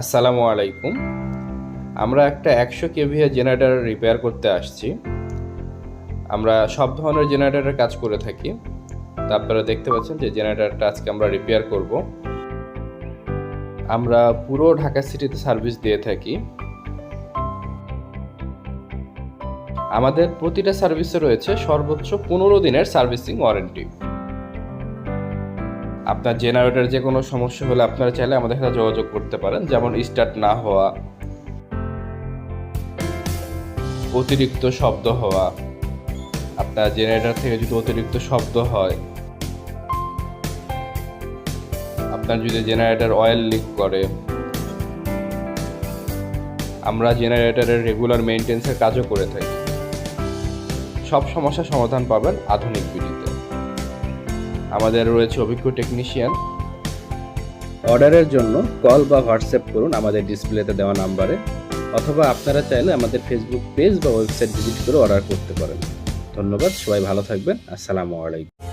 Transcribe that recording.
আসসালামু আলাইকুম। আমরা একটা একশো কেভিএ জেনারেটার রিপেয়ার করতে আসছি। আমরা সব ধরনের জেনারেটারের কাজ করে থাকি। তা আপনারা দেখতে পাচ্ছেন যে জেনারেটরটা আজকে আমরা রিপেয়ার করব। আমরা পুরো ঢাকা সিটিতে সার্ভিস দিয়ে থাকি। আমাদের প্রতিটা সার্ভিসে রয়েছে সর্বোচ্চ পনেরো দিনের সার্ভিসিং ওয়ারেন্টি আপনার জেনারেটার যে কোনো সমস্যা হলে আপনারা চাইলে আমাদের সাথে যোগাযোগ করতে পারেন, যেমন স্টার্ট না হওয়া, অতিরিক্ত শব্দ হওয়া, আপনার জেনারেটর থেকে যদি অতিরিক্ত শব্দ হয়, আপনার যদি জেনারেটর অয়েল লিক করে, আমরা জেনারেটরের রেগুলার মেনটেন্সের কাজও করে থাকি। সব সমস্যার সমাধান পাবেন আধুনিক বিডিতে। আমাদের রয়েছে অভিজ্ঞ টেকনিশিয়ান অর্ডারের জন্য কল বা হোয়াটসঅ্যাপ করুন আমাদের ডিসপ্লেতে দেওয়া নাম্বারে অথবা আপনারা চাইলে আমাদের ফেসবুক পেজ বা ওয়েবসাইট ভিজিট করে অর্ডার করতে পারেন। ধন্যবাদ, সবাই ভালো থাকবেন। আসসালামু আলাইকুম।